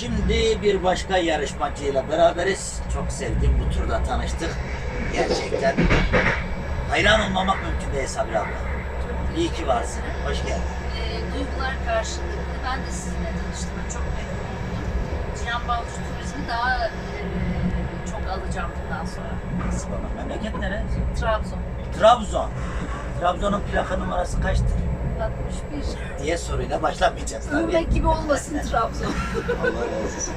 Şimdi bir başka yarışmacıyla beraberiz. Çok sevdim bu turda tanıştık. Gerçekten hayran olmamak mümkün değil Sabri abla. İyi ki varsın. Hoş geldin. Ee, duygular karşılıklı. Ben de sizinle tanıştığıma çok memnun oldum. Cihan Balcı Turizmi daha e, çok alacağım bundan sonra. Nasıl baba? Memleket nere? Trabzon. Trabzon. Trabzon'un plaka numarası kaçtı? 61. diye soruyla başlamayacağız tabii. Gibi olmasın Trabzon. Allah razı olsun.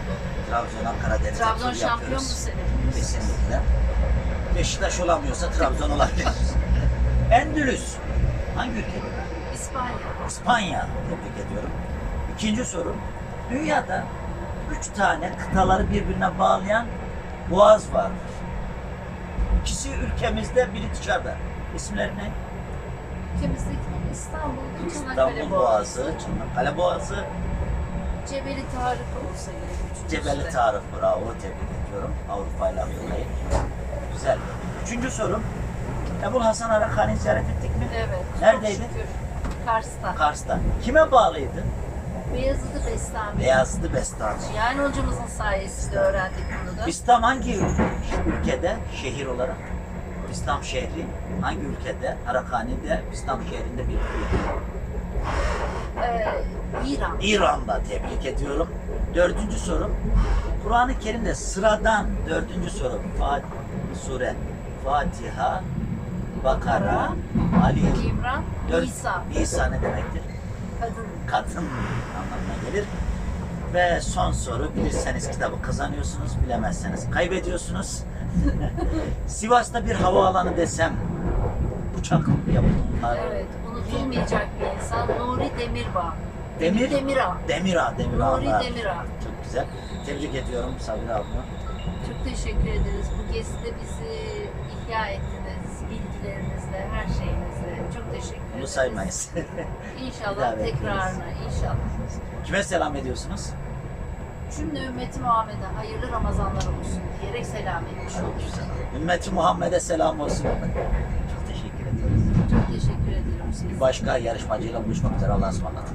Trabzon, Ankara Deniz Trabzon şampiyon bu sene. Kesinlikle. Beşiktaş olamıyorsa Trabzon olabilir. Endülüs. Hangi ülke? İspanya. İspanya. Tebrik ediyorum. İkinci soru. Dünyada üç tane kıtaları birbirine bağlayan boğaz vardır. İkisi ülkemizde, biri dışarıda. İsimleri ne? Ülkemizdeki İstanbul, Çanakkale Boğazı, Çanakkale Boğazı, Cebeli Tarık olsa gerek. Cebeli. Tarık bravo tebrik ediyorum Avrupa ile dolayı. Güzel. Üçüncü sorum. Ebul Hasan Arakhan'ı ziyaret ettik mi? Evet. Neredeydi? Çok şükür. Kars'ta. Kars'ta. Kime bağlıydı? Beyazıt'ı Bestami. Beyazlı Bestami. Yani hocamızın sayesinde öğrendik bunu da. İslam hangi ülkede şehir olarak? İslam şehri hangi ülkede? Harakhani'de İslam şehrinde bir. Ee, İran. İran'da tebrik ediyorum. Dördüncü soru. Kur'an-ı Kerim'de sıradan dördüncü soru. Fatih sure. Fatiha, Bakara, Ali. İmran, Dört- İsa, İsa ne demektir? kadın. Kadın anlamına gelir. Ve son soru. Bilirseniz kitabı kazanıyorsunuz, bilemezseniz kaybediyorsunuz. Sivas'ta bir havaalanı desem uçak yapımları. Evet, unutulmayacak bir insan. Nuri Demirbağ. Demir, Demirağ. Demirağ, Demirağ. Nuri Demirağ. Çok güzel. Tebrik ediyorum Sabri abla. Çok teşekkür ederiz. Bu gezide bizi ihya ettiniz. Bilgilerinizle, her şeyinizle. Çok teşekkür ederiz. Bunu saymayız. İnşallah tekrarına, inşallah. Kime selam ediyorsunuz? Cümle ümmeti Muhammed'e hayırlı Ramazanlar olsun diyerek selam etmiş olduk. Ümmeti Muhammed'e selam olsun. Çok teşekkür ederiz. Çok teşekkür ederim size. Bir başka yarışmacıyla buluşmak üzere Allah'a ısmarladık.